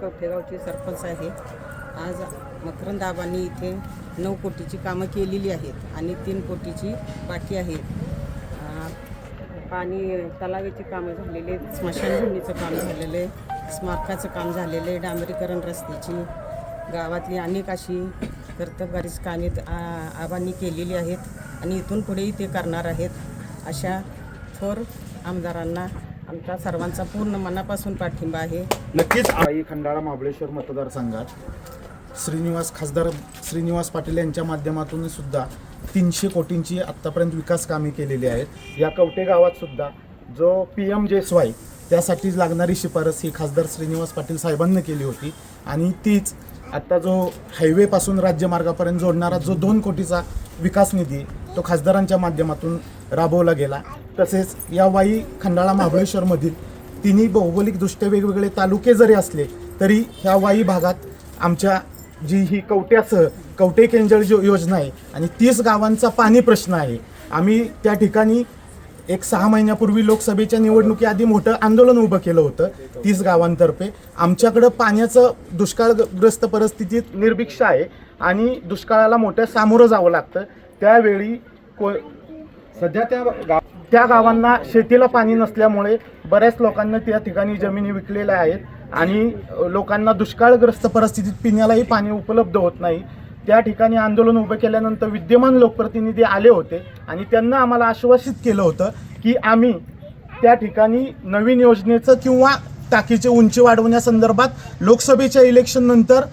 कवठेगावची सरपंच आहे. आज मकरंदाबांनी इथे नऊ कोटीची कामं केलेली आहेत आणि तीन कोटीची बाकी आहेत. पाणी तलावाची कामं झालेली आहेत स्मशानभूमीचं काम झालेलं आहे स्मारकाचं काम झालेलं आहे डांबरीकरण रस्त्याची गावातली अनेक अशी कर्तबगारीच कामे आबांनी केलेली आहेत आणि इथून पुढेही ते करणार आहेत अशा थोर आमदारांना आमचा सर्वांचा पूर्ण मनापासून पाठिंबा आहे. नक्कीच आई खंडाळा महाबळेश्वर मतदारसंघात श्रीनिवास खासदार श्रीनिवास पाटील यांच्या माध्यमातून सुद्धा तीनशे कोटींची आत्तापर्यंत विकास कामे केलेली आहेत. या कवटे गावात सुद्धा जो पी एम जे स्वाय त्यासाठी लागणारी शिफारस ही खासदार श्रीनिवास पाटील साहेबांनी केली होती आणि तीच आत्ता जो हायवेपासून राज्यमार्गापर्यंत जोडणारा जो दोन कोटीचा विकास निधी तो खासदारांच्या माध्यमातून राबवला गेला. तसेच या वाई खंडाळा महाबळेश्वरमधील तिन्ही भौगोलिकदृष्ट्या वेगवेगळे तालुके जरी असले तरी ह्या वाई भागात आमच्या जी ही कवट्यासह कवटे केंजळ जो योजना आहे आणि तीस गावांचा पाणी प्रश्न आहे. आम्ही त्या ठिकाणी एक सहा महिन्यापूर्वी लोकसभेच्या निवडणुकीआधी मोठं आंदोलन उभं केलं होतं तीस गावांतर्फे. आमच्याकडं पाण्याचं दुष्काळग्रस्त परिस्थितीत निर्भिक्ष आहे आणि दुष्काळाला मोठ्या सामोरं जावं लागतं. त्यावेळी को सध्या त्या गाव त्या गावांना शेतीला पाणी नसल्यामुळे बऱ्याच लोकांना त्या ठिकाणी जमिनी विकलेल्या आहेत आणि लोकांना दुष्काळग्रस्त परिस्थितीत पिण्यालाही पाणी उपलब्ध होत नाही. त्या ठिकाणी आंदोलन उभं केल्यानंतर विद्यमान लोकप्रतिनिधी आले होते आणि त्यांना आम्हाला आश्वासित केलं होतं की आम्ही त्या ठिकाणी नवीन योजनेचं किंवा टाकीची उंची वाढवण्यासंदर्भात लोकसभेच्या इलेक्शननंतर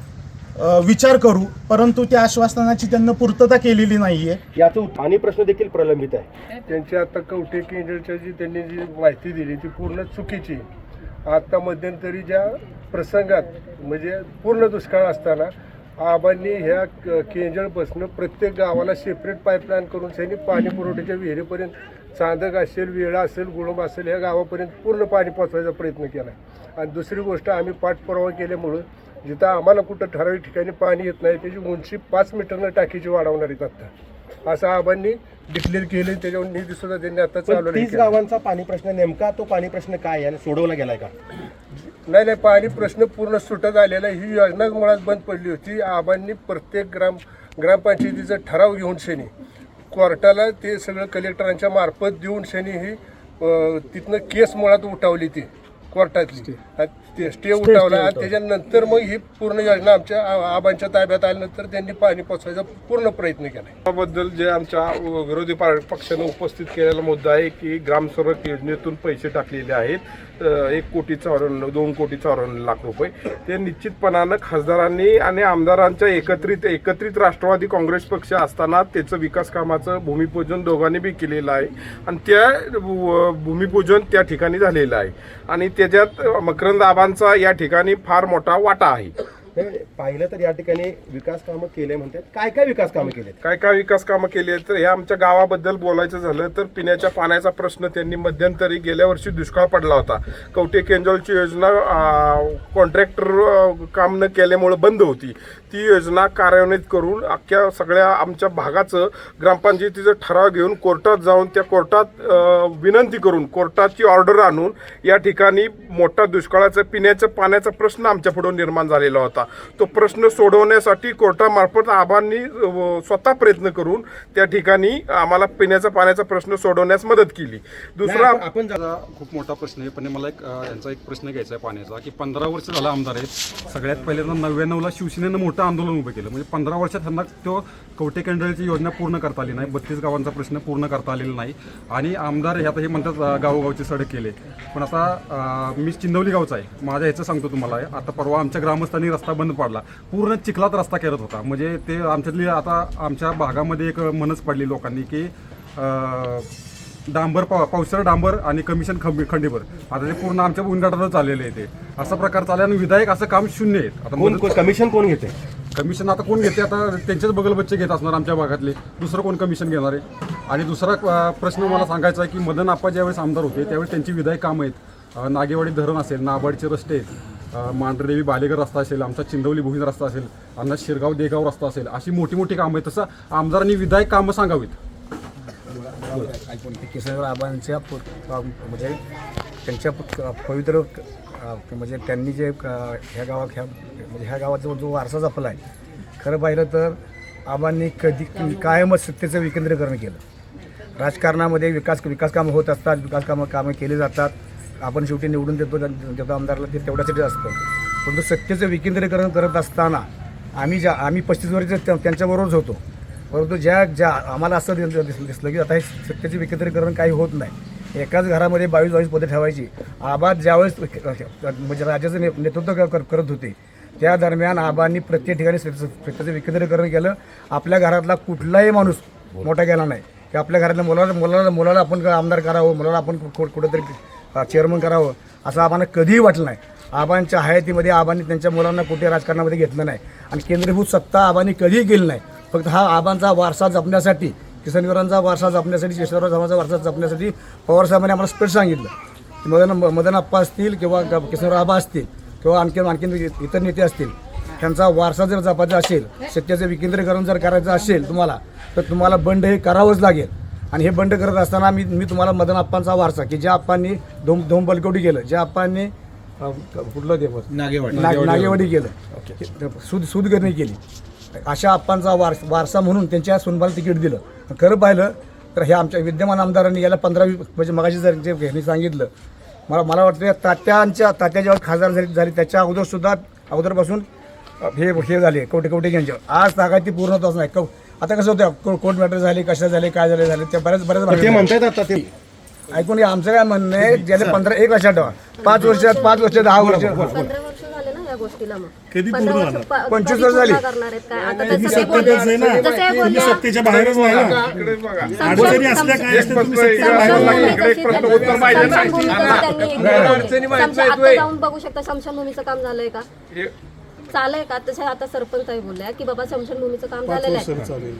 विचार करू परंतु त्या आश्वासनाची त्यांना पूर्तता केलेली नाहीये. याचं पाणी प्रश्न देखील प्रलंबित आहे. त्यांची आता कवठे केंद्रच्या जी त्यांनी जी माहिती दिली ती पूर्ण चुकीची आता मध्यंतरी ज्या प्रसंगात म्हणजे पूर्ण दुष्काळ असताना आबांनी ह्या क- केंजळपासनं प्रत्येक गावाला सेपरेट पाईपलाईन करून त्यांनी पाणी पुरवठ्याच्या विहिरीपर्यंत चांदक असेल वेळा असेल गुळंब असेल ह्या गावापर्यंत पूर्ण पाणी पोचवायचा प्रयत्न केला आणि दुसरी गोष्ट आम्ही पाठपुरावा केल्यामुळं जिथं आम्हाला कुठं ठराविक ठिकाणी पाणी येत नाही त्याची उंची पाच मीटरनं टाकीची वाढवणार आहेत आता. असं आबांनी डिक्लेअर केले त्याच्यावर निधी सुद्धा त्यांनी आता चालू तीस गावांचा पाणी प्रश्न नेमका तो पाणी प्रश्न काय आहे? आणि सोडवला गेलाय का? नाही नाही पाणी प्रश्न पूर्ण सुटत आलेला. ही योजना मुळात बंद पडली होती. आबांनी प्रत्येक ग्राम ग्रामपंचायतीचा ठराव घेऊन शनी कोर्टाला ते सगळं कलेक्टरांच्या मार्फत देऊन शनी ही तिथनं केस मुळात उठावली ती कोर्टातली. ते स्टे उठावला आणि त्याच्यानंतर मग ही पूर्ण योजना आमच्या आबांच्या ताब्यात आल्यानंतर त्यांनी पाणी पोचवायचा पूर्ण प्रयत्न केला. त्याबद्दल जे आमच्या विरोधी पक्षानं उपस्थित केलेला मुद्दा आहे की ग्रामसडक योजनेतून पैसे टाकलेले आहेत. एक कोटी चौऱ्याण्णव दोन कोटी चौऱ्याण्णव लाख रुपये. ते निश्चितपणानं खासदारांनी आणि आमदारांच्या एकत्रित एकत्रित राष्ट्रवादी काँग्रेस पक्ष असताना त्याचं विकास कामाचं भूमिपूजन दोघांनी बी केलेलं आहे. आणि त्या भू- भूमिपूजन त्या ठिकाणी झालेलं आहे. आणि त्याच्यात मकरंद आबांचा या ठिकाणी फार मोठा वाटा आहे. हे पाहिलं तर या ठिकाणी विकास कामं केले म्हणतात. काय काय विकास कामं केलेत? काय काय विकास कामं केली तर ह्या आमच्या गावाबद्दल बोलायचं झालं तर पिण्याच्या पाण्याचा प्रश्न त्यांनी मध्यंतरी गेल्या वर्षी दुष्काळ पडला होता. कवटे केंजलची योजना कॉन्ट्रॅक्टर काम न केल्यामुळे बंद होती. ती योजना कार्यान्वित करून अख्ख्या सगळ्या आमच्या भागाचं ग्रामपंचायतीचं ठराव घेऊन कोर्टात जाऊन त्या कोर्टात विनंती करून कोर्टाची ऑर्डर आणून या ठिकाणी मोठा दुष्काळाचा पिण्याच्या पाण्याचा प्रश्न आमच्या पुढे निर्माण झालेला होता. तो प्रश्न सोडवण्यासाठी कोर्टामार्फत आबांनी स्वतः प्रयत्न करून त्या ठिकाणी आम्हाला पिण्याचा पाण्याचा प्रश्न सोडवण्यास मदत केली. दुसरा आपण- खूप मोठा प्रश्न आहे पण मला एक यांचा एक प्रश्न घ्यायचा आहे पाण्याचा की पंधरा वर्ष झाला आमदार आहेत. सगळ्यात पहिल्यांदा नव्याण्णवला शिवसेनेनं मोठा आंदोलन उभं केलं. म्हणजे पंधरा वर्षात त्यांना तो कवटे केंद्राची योजना पूर्ण करता आली नाही बत्तीस गावांचा प्रश्न पूर्ण करता आलेला नाही. आणि आमदार हे आता हे म्हणतात गावोगावचे सडक केले. पण आता मी चिंदवली गावचा आहे. माझ्या ह्याचं सांगतो तुम्हाला. आता परवा आमच्या ग्रामस्थांनी रस्ता बंद पाडला. पूर्ण चिखलात रस्ता करत होता. म्हणजे ते आमच्यातली आता आमच्या भागामध्ये एक मनच पडली लोकांनी की डांबर पाव पावसर डांबर आणि कमिशन खंबी खंडीवर आता ते पूर्ण आमच्या उनगाटातच आलेले आहे ते. असा प्रकार चालला आणि विधायक असं काम शून्य आहेत आता कमिशन कोण घेते? कमिशन आता कोण घेते? आता त्यांचेच बगल बच्चे घेत असणार आमच्या भागातले. दुसरं कोण कमिशन घेणार आहे? आणि दुसरा प्रश्न मला सांगायचा आहे की मदन आप्पा ज्यावेळेस आमदार होते त्यावेळेस त्यांची विधायक कामं आहेत. नागेवाडी धरण असेल नाबाडचे रस्ते आहेत. मांढरदेवी बालेगर रस्ता असेल आमचा चिंदवली भुईन रस्ता असेल अन्ना शिरगाव देगाव रस्ता असेल अशी मोठी मोठी कामं आहेत. तसं आमदारांनी विधायक कामं सांगावीत. केशवराव म्हणजे त्यांच्या पवित्र म्हणजे त्यांनी जे ह्या गावात ह्या म्हणजे ह्या गावाचा जो वारसा जपला आहे खरं पाहिलं तर आबांनी कधी कायमच सत्तेचं विकेंद्रीकरण केलं. राजकारणामध्ये विकास विकास कामं होत असतात विकास कामं कामं केली जातात. आपण शेवटी निवडून देतो त्या- देतो आमदारला ते तेवढ्यासाठी असतं. परंतु सत्तेचं विकेंद्रीकरण करत असताना आम्ही ज्या आम्ही पस्तीस वर्ष त्या- त्यांच्याबरोबरच होतो. परंतु ज्या ज्या आम्हाला असं दिस- दिस- दिसलं की आता हे सत्तेचे विकेंद्रीकरण काही होत नाही. एकाच घरामध्ये बावीस बावीस पदे ठेवायची. आबाद ज्यावेळेस म्हणजे राज्याचं ने- नेतृत्व करत होते त्या दरम्यान आबांनी प्रत्येक ठिकाणी स्वतःचं विकेंद्रीकरण केलं. आपल्या घरातला कुठलाही माणूस मोठा गेला नाही. की आपल्या घरातल्या मुलाला मुलाला मुलाला आपण आमदार करावं मुलाला आपण कुठंतरी चेअरमन करावं असं आबांना कधीही वाटलं नाही. आबांच्या हयातीमध्ये आबांनी त्यांच्या मुलांना कुठे राजकारणामध्ये घेतलं नाही. आणि केंद्रीभूत सत्ता आबांनी कधीही केली नाही. फक्त हा आबांचा वारसा जपण्यासाठी किसनवीरांचा वारसा जपण्यासाठी शेषराव साहेबांचा वारसा जपण्यासाठी पवार साहेबांनी आम्हाला स्पष्ट सांगितलं. की मदन मदन अप्पा असतील किंवा किसनराव आबा असतील किंवा आणखी आणखीन इतर नेते असतील त्यांचा वारसा जर जपायचा असेल सत्याचं विकेंद्रीकरण जर करायचं असेल तुम्हाला तर तुम्हाला बंड हे करावंच लागेल. आणि हे बंड करत असताना मी मी तुम्हाला मदन आप्पांचा वारसा की ज्या आप्पांनी धोम धोम बलकवडी केलं ज्या आप्पांनी कुठलं ते? नागेवाडी. नाग- नागेवाडी केलं. सूद सूदगरणी केली. अशा आप्पांचा वारस वारसा म्हणून त्यांच्या सुनबाला तिकीट दिलं. खरं पाहिलं तर हे आमच्या विद्यमान आमदारांनी याला पंधरा म्हणजे मगाशी जर जे सांगितलं मला मला वाटतं या तात्यांच्या तात्या जेव्हा खासदार झाली झाली त्याच्या अगोदर सुद्धा अगोदरपासून हे हे झाले कवटे कवटे यांच्यावर आज तागायत ती पूर्णत्वाच नाही. कव- आता कसं होतं कोर्ट मॅटर झाले कशा झाले काय झाले झाले त्या बऱ्याच बऱ्याच पण ते आता ऐकून आमचं काय म्हणणं आहे गेले पंधरा एक लक्षात ठेवा. पाच वर्षात पाच वर्ष दहा वर्ष पंधरा वर्ष झाले ना या गोष्टीला मग कधी पूर्ण पंचवीस वर्ष झाली. करणार आहेत? काय? आता तसं ते बोलले जसं बोलले इकडे बघा. अडचणी असल्या काय एक प्रश्न इकडे इकडे एक प्रश्न उत्तर पाहिजे आता जाऊन बघू शकता समशानभूमीचं काम झालंय का? हे- चालय का? तसं आता सरपंच आहे बोलले की बाबा समशानभूमीचं काम झालेलं आहे.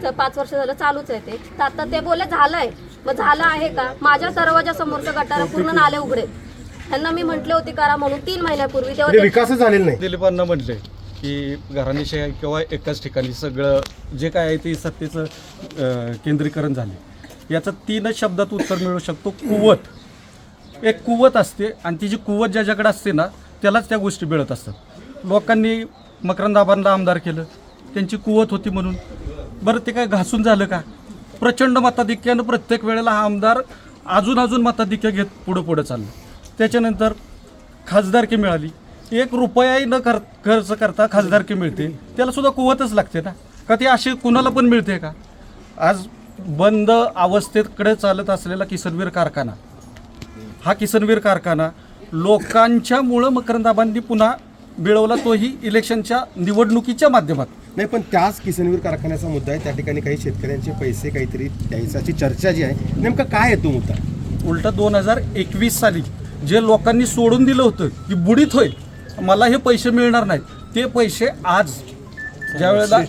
तर पाच वर्ष झालं चालूच आहे ते. तर आता ते बोलले झालंय. मग झालं आहे का? माझ्या दरवाजा समोरचं गटारा पूर्ण नाले उघडे. त्यांना मी म्हटले होते करा म्हणून तीन महिन्यापूर्वी तेव्हा म्हणजे विकासच झालेला नाही. दिलीपांना म्हटले की घराणेशाही किंवा एकाच ठिकाणी सगळं जे काय आहे ते सत्तेचं अं, केंद्रीकरण झाले. याचं तीनच शब्दात उत्तर मिळू शकतो कुवत. एक कुवत असते आणि ती जी कुवत ज्याच्याकडे असते ना त्यालाच त्या गोष्टी मिळत असतात. लोकांनी मकरंदाबांना आमदार केलं त्यांची कुवत होती म्हणून. बरं ते काय घासून झालं का? प्रचंड मताधिक्यानं प्रत्येक वेळेला हा आमदार अजून अजून मताधिक्य घेत पुढं पुढं चाललं. त्याच्यानंतर खासदारकी मिळाली. एक रुपयाही न कर खर्च करता खासदारकी मिळते. त्याला सुद्धा कुवतच लागते ना. का ती अशी कुणाला पण मिळते का? आज बंद अवस्थेकडे चालत असलेला किसनवीर कारखाना. हा किसनवीर कारखाना लोकांच्यामुळं मकरंदाबांनी पुन्हा मिळवला तोही इलेक्शनच्या निवडणुकीच्या माध्यमात. नाही पण त्याच किसनवीर कारखान्याचा मुद्दा आहे. त्या ठिकाणी काही शेतकऱ्यांचे पैसे काहीतरी द्यायची चर्चा जी आहे नेमका काय आहे तो मुद्दा? उलट दोन हजार एकवीस साली जे लोकांनी सोडून दिलं होतं की बुडीत होईल मला हे पैसे मिळणार नाहीत. ते पैसे आज ज्या वेळेला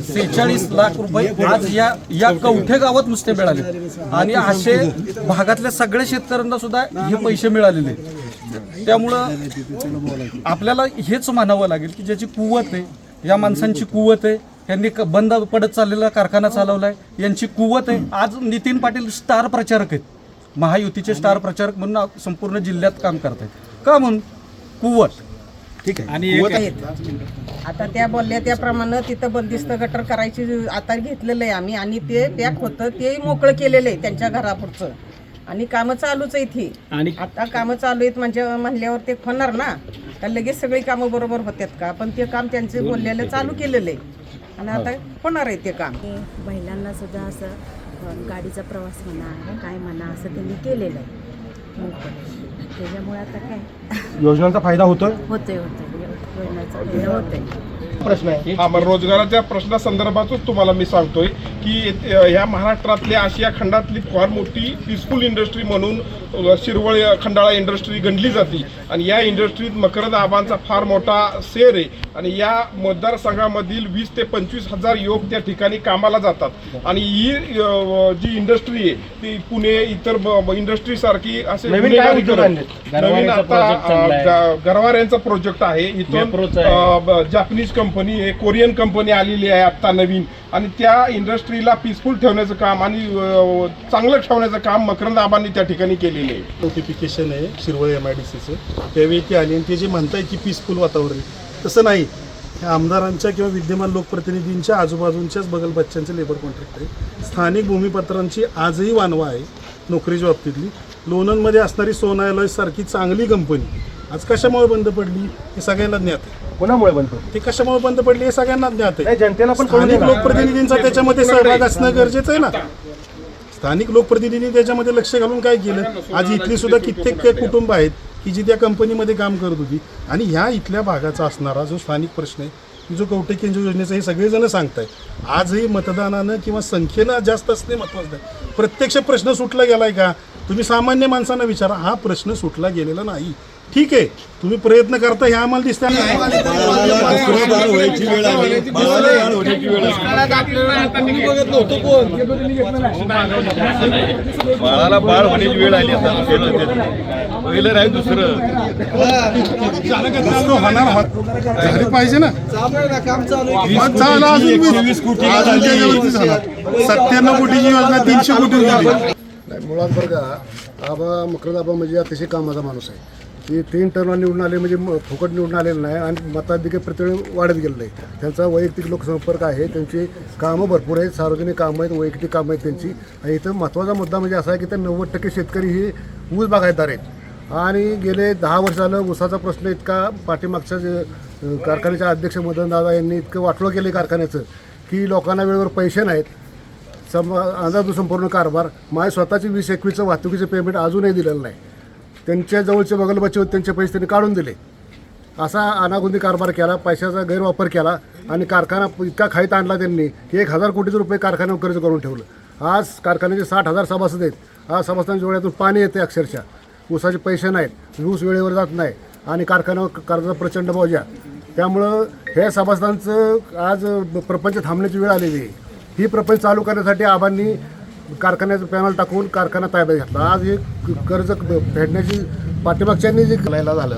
सेहेचाळीस लाख रुपये आज या या कवठे गावात नुसते मिळाले. आणि असे भागातल्या सगळ्या शेतकऱ्यांना सुद्धा हे पैसे मिळालेले. आहेत. त्यामुळं आपल्याला हेच मानावं लागेल की ज्याची कुवत आहे या माणसांची कुवत आहे. यांनी क- बंद पडत चाललेला कारखाना चालवलाय यांची कुवत आहे. आज नितीन पाटील स्टार प्रचारक आहेत. महायुतीचे स्टार प्रचारक म्हणून संपूर्ण जिल्ह्यात काम करत आहेत का म्हणून? कुवत. ठीक आहे. आणि आता त्या बोलल्या त्याप्रमाणे तिथं बंदिस्त गटर करायची आता घेतलेलं आहे आम्ही. आणि ते पॅक होतं ते मोकळं केलेलं आहे त्यांच्या घरापुरचं आणि कामं चालूच आहेत ही. आणि आता कामं चालू आहेत म्हणजे म्हणल्यावर ते होणार ना? तर लगेच सगळी कामं बरोबर होतात का? पण ते काम त्यांचे बोललेलं चालू केलेलं आहे. आणि आता होणार आहे ते काम. महिलांना सुद्धा असं गाडीचा प्रवास म्हणा काय म्हणा असं त्यांनी केलेलं आहे. मोफत त्याच्यामुळे आता काय? योजनांचा फायदा होतोय? होतंय होतंय. योजनाचा फायदा होतंय. प्रश्न आहे. हा मग रोजगाराच्या प्रश्नासंदर्भातच तुम्हाला मी सांगतोय की ह्या महाराष्ट्रातली आशिया खंडातली फार मोठी पीसफुल इंडस्ट्री म्हणून शिरवळ या खंडाळा इंडस्ट्री गणली जाते. आणि या इंडस्ट्रीत मकरंद आबांचा फार मोठा शेर आहे. आणि या मतदारसंघामधील वीस ते पंचवीस हजार युवक त्या ठिकाणी कामाला जातात. आणि ही जी इंडस्ट्री आहे ती पुणे इतर इंडस्ट्री सारखी असे नवीन आता अ, ग- गरवाऱ्यांचा प्रोजेक्ट आहे. इथून जापनीज कंपनी कंपनी आहे कोरियन कंपनी आलेली आहे आत्ता नवीन. आणि त्या इंडस्ट्रीला पीसफुल ठेवण्याचं काम आणि चांगलं ठेवण्याचं काम मकरंद आबांनी त्या ठिकाणी केलेलं आहे. नोटिफिकेशन आहे शिरवळ एम आय डी सीचं त्यावेळी ते आली आणि ते जे म्हणताय की पीसफुल वातावरण आहे, तसं नाही. ह्या आमदारांच्या किंवा विद्यमान लोकप्रतिनिधींच्या आजूबाजूंच्याच बगल बच्च्यांचे लेबर कॉन्ट्रॅक्ट आहे. स्थानिक भूमिपत्रांची आजही वानवा आहे नोकरीच्या बाबतीतली. लोणंदमध्ये असणारी सोनायलॉय सारखी चांगली कंपनी आज कशामुळे बंद पडली हे सगळ्यांना ज्ञात आहे. कोणामुळे बंद पडतो ते कशामुळे बंद पडली हे सगळ्यांना ज्ञात आहे. नाही जनतेला पण कळू दे स्थानिक ना. लोकप्रतिनिधींचा त्याच्यामध्ये सहभाग असणं गरजेचं आहे ना. स्थानिक लोकप्रतिनिधी त्याच्यामध्ये लक्ष घालून काय केलं? आज इथली सुद्धा कित्येक कुटुंब आहेत की जी त्या कंपनीमध्ये काम करत होती. आणि ह्या इथल्या भागाचा असणारा जो स्थानिक प्रश्न आहे की जो कवटे केंद्र योजनेचा हे सगळेजण सांगताय आजही मतदानानं किंवा संख्येनं जास्त असणे महत्वाचं आहे प्रत्यक्ष प्रश्न सुटला गेलाय का? तुम्ही सामान्य माणसांना विचारा हा प्रश्न सुटला गेलेला नाही. ठीक आहे तुम्ही प्रयत्न करता हे आम्हाला दिसतं बाळाला बाळ होण्याची वेळ आली आता पहिलं नाही दुसरं होणार झाली पाहिजे ना अजून झालं सत्त्याण्णव कोटीची योजना तीनशे कोटी मुळात बरं का आबा मकरंद आबा म्हणजे अतिशय कामाचा माणूस आहे की तीन टर्न निवडून आले म्हणजे म- फुकट निवडून आलेलं नाही आणि मताधिकारी प्रतिवेळ वाढत गेलेलं आहे. त्यांचा वैयक्तिक लोकसंपर्क आहे त्यांची कामं भरपूर आहेत सार्वजनिक कामं आहेत वैयक्तिक कामं आहेत त्यांची. आणि इथं महत्त्वाचा मुद्दा म्हणजे असा आहे की त्या नव्वद टक्के शेतकरी हे ऊस बागायतदार आहेत. आणि गेले दहा वर्ष झालं ऊसाचा प्रश्न इतका पाठीमागच्या जे अ, कारखान्याच्या अध्यक्ष मदन दादा यांनी इतकं वाटलं केलं कारखान्याचं की लोकांना वेळेवर पैसे नाहीत. सम अंदाज संपूर्ण कारभार माझ्या स्वतःची वीस एकवीसचं वाहतुकीचं पेमेंट अजूनही दिलेलं नाही. त्यांच्या जवळचे बगल बच्चे होते त्यांचे पैसे त्यांनी काढून दिले. असा अनागुंदी कारभार केला पैशाचा गैरवापर केला आणि कारखाना इतका खाईत आणला त्यांनी की एक हजार कोटीचे रुपये कारखान्यावर कर्ज करून ठेवलं. आज कारखान्याचे साठ हजार सभासद आहेत. आज सभासदांच्या डोळ्यातून पाणी येते अक्षरशः. ऊसाचे पैसे नाहीत. ऊस वेळेवर जात नाही. आणि कारखान्यावर कर्जाचा प्रचंड बोजा त्यामुळं हे सभासदांचं आज प्रपंच थांबण्याची वेळ आलेली आहे. ही प्रपंच चालू करण्यासाठी आबांनी कारखान्याचं पॅनल टाकून कारखाना ताब्यात घेतला आज हे कर्ज फेडण्याची पाठीमागच्यांनी जे करायला झालं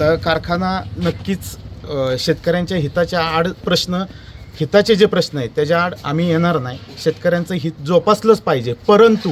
तर कारखाना नक्कीच अ, शेतकऱ्यांच्या हिताच्या आड प्रश्न हिताचे जे प्रश्न आहेत त्याच्या आड आम्ही येणार नाही. शेतकऱ्यांचं हित जोपासलंच पाहिजे. परंतु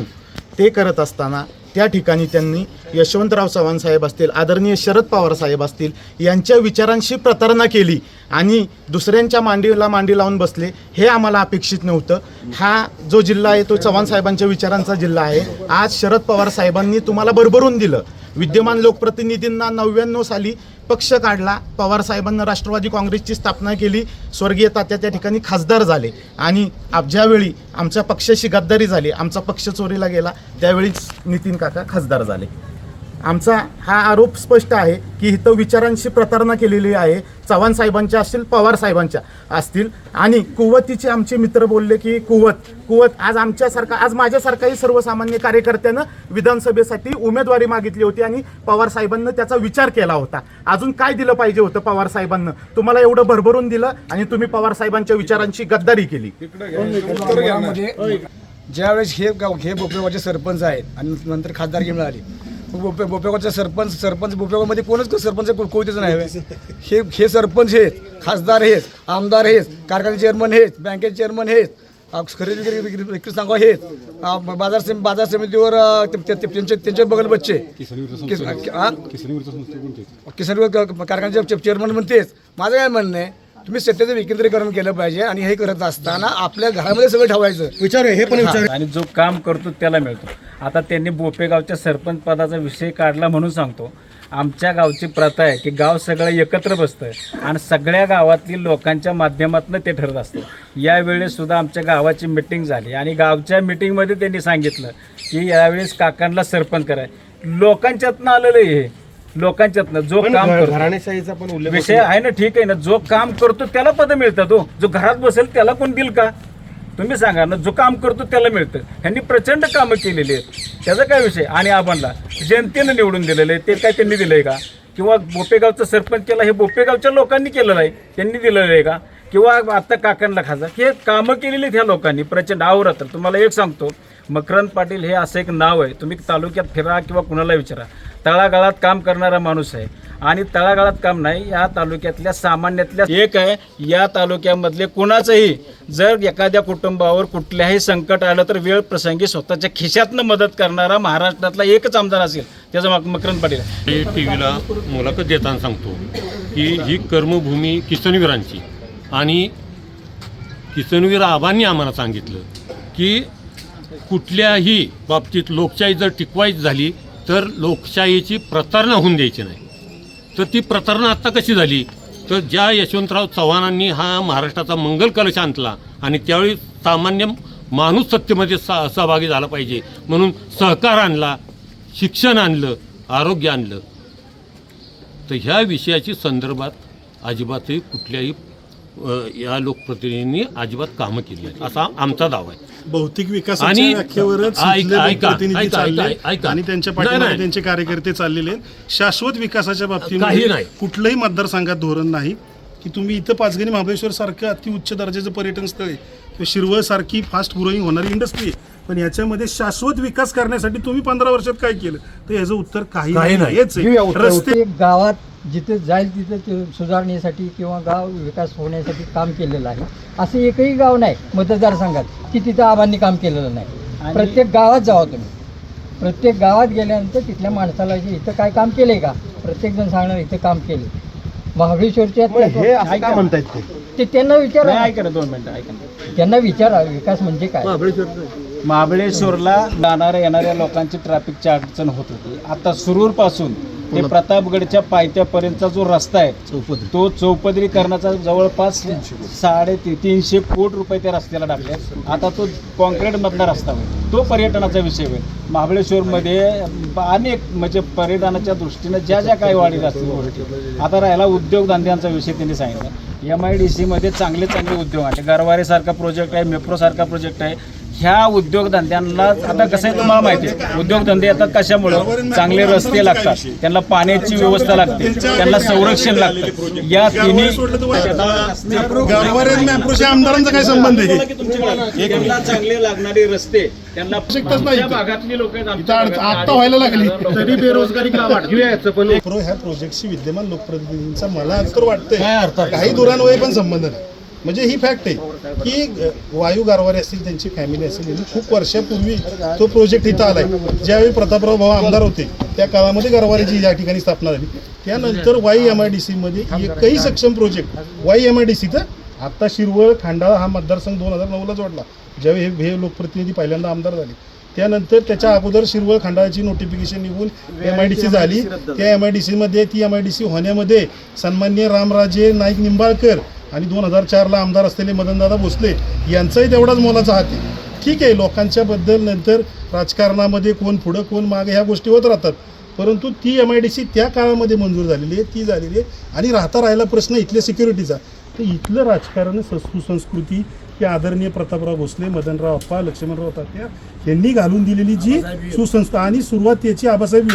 ते करत असताना त्या ठिकाणी त्यांनी यशवंतराव चव्हाण साहेब असतील आदरणीय शरद पवार साहेब असतील यांच्या विचारांशी प्रतारणा केली आणि दुसऱ्यांच्या मांडीला मांडी लावून बसले हे आम्हाला अपेक्षित नव्हतं. हा जो जिल्हा आहे तो चव्हाण साहेबांच्या विचारांचा जिल्हा आहे. आज शरद पवार साहेबांनी तुम्हाला भरभरून दिलं. विद्यमान लोकप्रतिनिधींना नव्याण्णव साली पक्ष काढला. पवारसाहेबांना राष्ट्रवादी काँग्रेसची स्थापना केली. स्वर्गीय तात्या त्या ठिकाणी खासदार झाले. आणि ज्यावेळी आमच्या पक्षाशी गद्दारी झाली आमचा पक्ष चोरीला गेला त्यावेळीच नितीन काका खासदार झाले. आमचा हा आरोप स्पष्ट आहे की इथं विचारांशी प्रतारणा केलेली आहे. चव्हाण साहेबांच्या असतील पवार साहेबांच्या असतील. आणि कुवतीचे आमचे मित्र बोलले की कुवत कुवत आज आमच्यासारखा आज माझ्यासारखाही सर्वसामान्य कार्यकर्त्यानं विधानसभेसाठी उमेदवारी मागितली होती आणि पवार साहेबांना त्याचा विचार केला होता. अजून काय दिलं पाहिजे होतं पवार साहेबांना? तुम्हाला एवढं भरभरून दिलं आणि तुम्ही पवार साहेबांच्या विचारांची गद्दारी केली. ज्यावेळेस हे गाव हे बोपेगावचे सरपंच आहेत आणि नंतर खासदारकी मिळाली बोपे बोपेगावचे सरपंच सरपंच बोपेगावमध्ये कोणच सरपंच को- कोणतेच नाही. हे हे सरपंच हेच खासदार हेच आमदार हेच कारखान्याचे चेअरमन हेच बँकेचे चेअरमन हेच खरेदी विक्री- विक्री विक्री सांगा हेच बाजार समिती बाजार समितीवर त्यांचे त्यांचे बगल बच्चे किस- हा? किसन कारखान्याचे चेअरमन म्हणतेच माझं काय म्हणणं आहे तुम्ही सत्याचं विकेंद्रीकरण केलं पाहिजे आणि हे करत असताना आपल्या घरामध्ये सगळं ठेवायचं. विचारूया हे पण विचार आणि जो काम करतो त्याला मिळतो. आता त्यांनी बोपेगावच्या सरपंच पदाचा विषय काढला म्हणून सांगतो. आमच्या गावची प्रथा आहे की गाव सगळं एकत्र बसतं आणि सगळ्या गावातील लोकांच्या माध्यमातून ते ठरत असतं. यावेळेस सुद्धा आमच्या गावाची मिटिंग झाली आणि गावच्या मिटिंगमध्ये त्यांनी सांगितलं की यावेळेस काकांना सरपंच कराय. लोकांच्यातनं आलेलं आहे हे. लोकांच्यातनं जो काम करतो. घराणेशाहीचा पण उल्लेख विषय आहे ना ठीक आहे ना. जो काम करतो त्याला पद मिळतात हो. जो घरात बसेल त्याला कोण देईल का? तुम्ही सांगा ना जो काम करतो त्याला मिळतं. ह्यांनी प्रचंड कामं केलेली आहेत. त्याचा काय विषय? आणि आबांना जनतेनं निवडून दिलेलं आहे. ते काय त्यांनी दिलंय का? किंवा बोपेगावचं सरपंच केला हे बोपेगावच्या लोकांनी केलेलं आहे. त्यांनी दिलेलं आहे का? किंवा आता काकांना खासदार हे कामं केलेली आहेत ह्या लोकांनी प्रचंड. आवरत तुम्हाला एक सांगतो. मकरंद पाटील हे असं एक नाव आहे. तुम्ही तालुक्यात फिरा किंवा कुणाला विचारा. तळागाळात काम करणारा माणूस आहे. आणि तळागाळात काम नाही या तालुक्यातल्या सामान्यातल्या एक आहे या तालुक्यामधले कुणाचंही जर एखाद्या कुटुंबावर कुठल्याही संकट आलं तर वेळ प्रसंगी स्वतःच्या खिशातनं मदत करणारा महाराष्ट्रातला एकच आमदार असेल. त्याचं मक- मकरंद पाटील हे टी व्हीला मुलाखत देताना सांगतो की ही कर्मभूमी किसनवीरांची. आणि किसनवीर आबांनी आम्हाला सांगितलं की कुठल्याही बाबतीत लोकशाही जर टिकवायची झाली तर लोकशाहीची प्रतारणा होऊन द्यायची नाही. तर ती प्रतारणा आत्ता कशी झाली? तर ज्या यशवंतराव चव्हाणांनी हा महाराष्ट्राचा मंगल कलश आणला आणि त्यावेळी सामान्य माणूस सत्तेमध्ये सा सहभागी झाला पाहिजे. म्हणून सहकार आणला शिक्षण आणलं आरोग्य आणलं. तर ह्या विषयाची संदर्भात अजिबातही कुठल्याही या लोकप्रतिनिधींनी अजिबात कामं केली आहेत असा आमचा दावा आहे भौतिक विकासाच्या आणि-. आणि त्यांच्या पाठीमागे. त्यांचे कार्यकर्ते चाललेले आहेत. शाश्वत विकासाच्या नाही. कुठलंही मतदारसंघात धोरण नाही की तुम्ही इथं पाचगणी महाबळेश्वर सारखं अतिउच्च दर्जाचं पर्यटन स्थळ आहे. किंवा शिरवळ सारखी फास्ट ग्रोईंग होणारी इंडस्ट्री आहे. पण याच्यामध्ये शाश्वत विकास करण्यासाठी तुम्ही पंधरा वर्षात काय केलं? तर याचं उत्तर काही काही नाही. नाही. हेच आहे. रस्ते गावात जिथे जाईल तिथे ते सुधारण्यासाठी किंवा गाव विकास होण्यासाठी काम केलेलं आहे. असं एकही गाव नाही मतदारसंघात की तिथं आबांनी काम केलेलं नाही. प्रत्येक गावात जावा तुम्ही. प्रत्येक गावात गेल्यानंतर तिथल्या माणसाला जे इथं काय काम केलंय का? प्रत्येकजण सांगणार इथं काम केले महाबळेश्वरच्या हे असं का म्हणतायत ते? ते त्यांना विचारा. नाही ऐका ना दोन मिनटं ऐका ना. त्यांना विचारा विकास म्हणजे काय? महाबळेश्वरला जाणाऱ्या येणाऱ्या लोकांची ट्रॅफिकची अडचण होत होती. आता सुरूरपासून ते प्रतापगडच्या पायथ्यापर्यंतचा जो रस्ता आहे तो चौपदरीकरणाचा जवळपास साडे ती- तीनशे कोटी रुपये त्या रस्त्याला टाकले आता तो कॉन्क्रीट मधला रस्ता होईल. तो पर्यटनाचा विषय होईल. महाबळेश्वरमध्ये अनेक म्हणजे पर्यटनाच्या दृष्टीनं ज्या ज्या काही वाढी असतील गोष्टी. आता राहिला उद्योगधंद्यांचा विषय त्यांनी सांगितला. एम आय डी सीमध्ये चांगले चांगले उद्योग आहे गरवारेसारखा प्रोजेक्ट आहे मेट्रोसारखा प्रोजेक्ट आहे. ह्या उद्योगधंद्यांना आता कसं आहे तुम्हाला माहिती आहे उद्योगधंदे येतात कशामुळं? चांगले रस्ते लागतात त्यांना पाण्याची व्यवस्था लागते त्यांना संरक्षण लागतं. या तिन्ही आमदारांचा काय संबंध आहे? त्यांना चांगले लागणारे रस्ते त्यांना भागातली लोक आत्ता व्हायला लागली. तरी बेरोजगारी पण ह्या प्रोजेक्टशी विद्यमान लोकप्रतिनिधींचा मला तर वाटतंय काही दुरान्वये पण संबंध नाही. म्हणजे ही फॅक्ट आहे की वायू गारवारे असतील त्यांची फॅमिली असेल यांनी खूप वर्षापूर्वी तो प्रोजेक्ट इथं आलाय. ज्यावेळी प्रतापराव भाऊ आमदार होते त्या काळामध्ये गारवारीची या ठिकाणी स्थापना झाली. त्यानंतर वाई एम आय डी सीमध्ये एकही सक्षम project Wai M I D सीचं आत्ता शिरवळ खांडाळा हा मतदारसंघ दोन हजार नऊला जोडला ज्यावेळी हे लोकप्रतिनिधी पहिल्यांदा आमदार झाले. त्यानंतर त्याच्या अगोदर शिरवळ खंडाळाची नोटिफिकेशन निघून एम आय डी सी झाली. त्या एम आय डी सीमध्ये ती एम आय डी सी होण्यामध्ये सन्मान्य रामराजे नाईक निंबाळकर आणि दोन हजार चारला आमदार असलेले मदनदादा भोसले यांचाही तेवढाच मोलाचा हात आहे. ठीक आहे लोकांच्या बद्दल नंतर राजकारणामध्ये कोण पुढं कोण मागे ह्या गोष्टी होत राहतात. परंतु ती एम आय डी सी त्या काळामध्ये मंजूर झालेली आहे ती झालेली आहे. आणि राहता राहिला प्रश्न इथल्या सिक्युरिटीचा तर इथलं राजकारण सुसंस्कृती की आदरणीय प्रतापराव भोसले मदनराव अप्पा लक्ष्मणराव तात्या यांनी घालून दिलेली जी सुसंस्था आणि सुरुवात त्याची आबासाहेब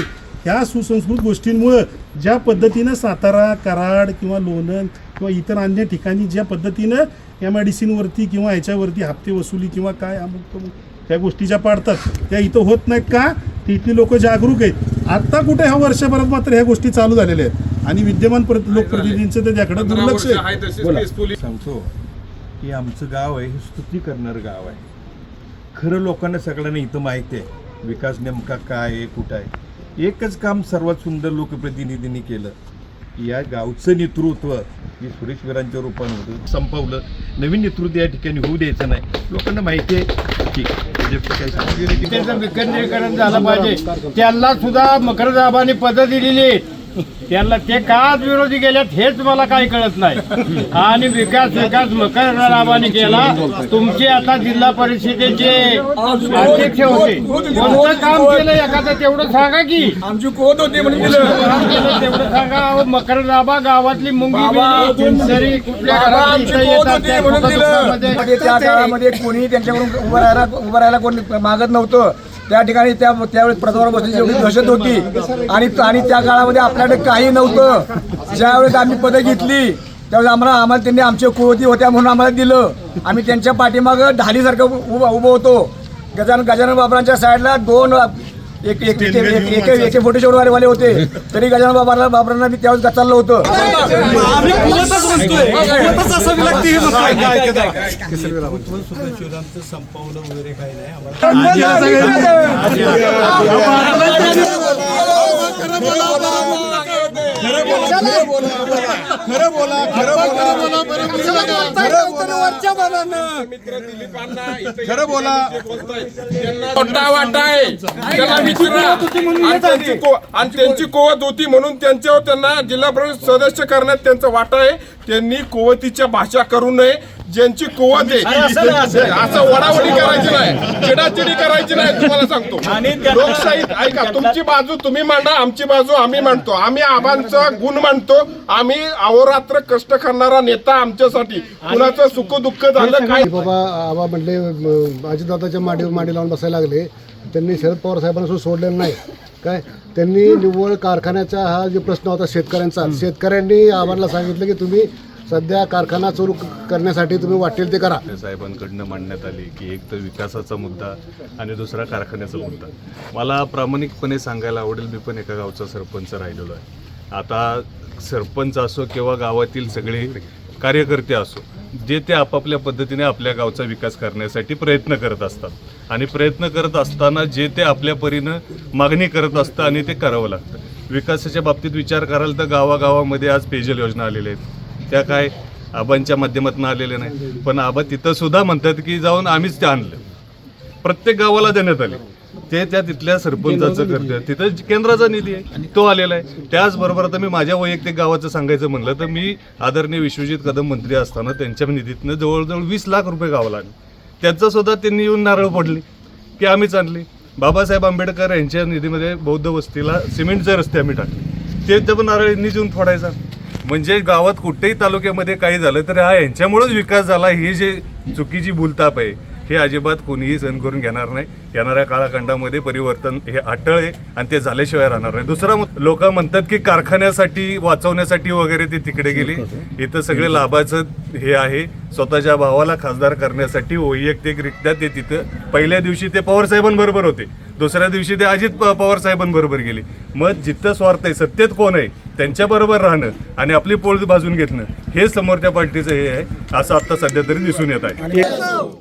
ह्या सुसंस्कृत गोष्टींमुळं ज्या पद्धतीनं सातारा कराड किंवा लोणंद किंवा इतर अन्य ठिकाणी ज्या पद्धतीनं एम आय डी सीवरती किंवा ह्याच्यावरती हप्ते वसुली किंवा काय अमुक तमुक त्या गोष्टी ज्या पाडतात त्या इथं होत नाहीत का? ती इथली लोक जागरूक आहेत. आत्ता कुठे ह्या वर्षभरात मात्र ह्या गोष्टी चालू झालेल्या आहेत. आणि विद्यमान प्रति लोकप्रतिनिधींचं त्याच्याकडे दुर्लक्ष आहे. सांगतो की आमचं गाव आहे हे स्तुती करणारं गाव आहे. खरं लोकांना सगळ्यांना इथं माहिती आहे विकास नेमका काय आहे कुठं आहे? एकच काम सर्वात सुंदर लोकप्रतिनिधींनी केलं. या गावचं नेतृत्व हे सुरेश वीरांच्या रूपानं होतं संपवलं. नवीन नेतृत्व या ठिकाणी होऊ द्यायचं नाही. लोकांना माहिती आहे ठीक आहे त्याचं विकेंद्रीकरण झालं पाहिजे. त्यांना सुद्धा मकरदाबाने पदं दिलेली आहेत. त्यांना ते का विरोधी गेल्यात हेच मला काही कळत नाही. आणि विकास विकास मकरदाबाने केला. तुमचे आता जिल्हा परिषदेचे अध्यक्ष होते. कोणतं काम केलं एखादं तेवढं सांगा की. आमची कोण होती म्हणून तेवढं सांगा. अहो, मकरदाबा गावातली मुंगी चिंचरी कुठल्या कोणी त्यांच्याकडून उभं राहायला उभं राहायला कोणी मागत नव्हतं. त्या ठिकाणी त्या त्यावेळेस प्रथमवर बसण्याची एवढी दहशत होती. आणि आणि त्या काळामध्ये आपल्याकडे काही नव्हतं. ज्यावेळेस आम्ही पदं घेतली त्यावेळेस आम्हाला आम्हाला त्यांनी आमच्या कुवती होत्या म्हणून आम्हाला दिलं. आम्ही त्यांच्या पाठीमागं ढालीसारखं उभं उभं होतो. गजानन गजानन बाबरांच्या साईडला दोन एक एक एक एक एक फोटो शोडवाले वाले होते तरी गजानन बाबांना बाबरांना मी त्यावेळेस गचाललं होतं खरं बोला मोठा वाटा आहे त्याला विचारा आणि त्यांची को- आणि त्यांची कुवत होती म्हणून त्यांच्यावर त्यांना जिल्हा परिषद सदस्य करण्यात त्यांचा वाटा आहे. त्यांनी कुवतीच्या भाषा करू नये. ज्यांची कुवत आहे असं वडावडी करायची नाही. चिडाचिडी करायची नाही तुम्हाला सांगतो. लोकशाहीत ऐका तुमची बाजू तुम्ही मांडा आमची बाजू आम्ही मांडतो. आम्ही आबांचा गुण मांडतो आम्ही अहोरात्र कष्ट करणारा नेता आमच्यासाठी. कुणाचं सुख दुःख झालं काय? बाबा आबा म्हणले म, अजितदादाच्या मांडीवर मांडी लावून बसायला लागले. त्यांनी शरद पवार साहेबांना सुद्धा सोडलेलं नाही. काय? त्यांनी निव्वळ कारखान्याचा हा जो प्रश्न होता शेतकऱ्यांचा शेतकऱ्यांनी आबांना सांगितलं की तुम्ही सध्या कारखाना सुरू करण्यासाठी तुम्ही वाटेल ते करा. साहेबांकडनं मांडण्यात आली की एक तर विकासाचा मुद्दा आणि दुसरा कारखान्याचा मुद्दा. मला प्रामाणिकपणे सांगायला आवडेल मी पण एका गावचा सरपंच राहिलेलो आहे. आता सरपंच असो किंवा गावातील सगळे कार्यकर्ते असो जे ते आपापल्या पद्धतीने आपल्या गावचा विकास करण्यासाठी प्रयत्न करत असतात. आणि प्रयत्न करत असताना जे ते आपल्या परीनं मागणी करत असतं आणि ते करावं लागतं. विकासाच्या बाबतीत विचार कराल तर गावागावामध्ये आज पेयजल योजना आलेल्या आहेत. त्या काय आबांच्या माध्यमातून आलेल्या नाही. पण आबा तिथंसुद्धा म्हणतात की जाऊन आम्हीच ते आणलं. प्रत्येक गावाला देण्यात आले. ते त्या तिथल्या सरपंचाचं करतात तिथं केंद्राचा निधी आहे तो आलेला आहे. त्याचबरोबर आता मी माझ्या वैयक्तिक गावाचं सांगायचं म्हणलं तर मी आदरणीय विश्वजित कदम मंत्री असताना त्यांच्या निधीतनं जवळजवळ वीस लाख रुपये गावाला आले त्याचं सुद्धा त्यांनी येऊन नारळ पडले की आम्हीच आणली बाबासाहेब आंबेडकर यांच्या निधीमध्ये बौद्ध वस्तीला सिमेंटचे रस्ते आम्ही टाकले. ते तर नारळ यांनीच येऊन फोडायचा. म्हणजे गावात कुठेही तालुक्यामध्ये काही झालं तर हा यांच्यामुळेच विकास झाला ही जे चुकीची भूलताप आहे हे अजिबात कोणीही सहन करून घेणार नाही. येणाऱ्या काळखंडामध्ये परिवर्तन हे अटळ आहे आणि ते झाल्याशिवाय राहणार नाही. दुसरा लोक म्हणतात की कारखान्यासाठी वाचवण्यासाठी वगैरे ते तिकडे गेले. इथं सगळे लाभाचं हे आहे. स्वतःच्या भावाला खासदार करण्यासाठी वैयक्तिकरित्या ते तिथं पहिल्या दिवशी ते पवार साहेबांबरोबर होते. दुसऱ्या दिवशी ते अजित प- पवार साहेबांबरोबर गेले. मग जिथं स्वार्थ आहे सत्तेत कोण आहे त्यांच्याबरोबर राहणं आणि आपली पोळ भाजून घेतणं हे समोरच्या पार्टीचं हे आहे असं आता सध्या तरी दिसून येत आहे.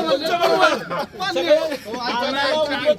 我怎么了？怎么？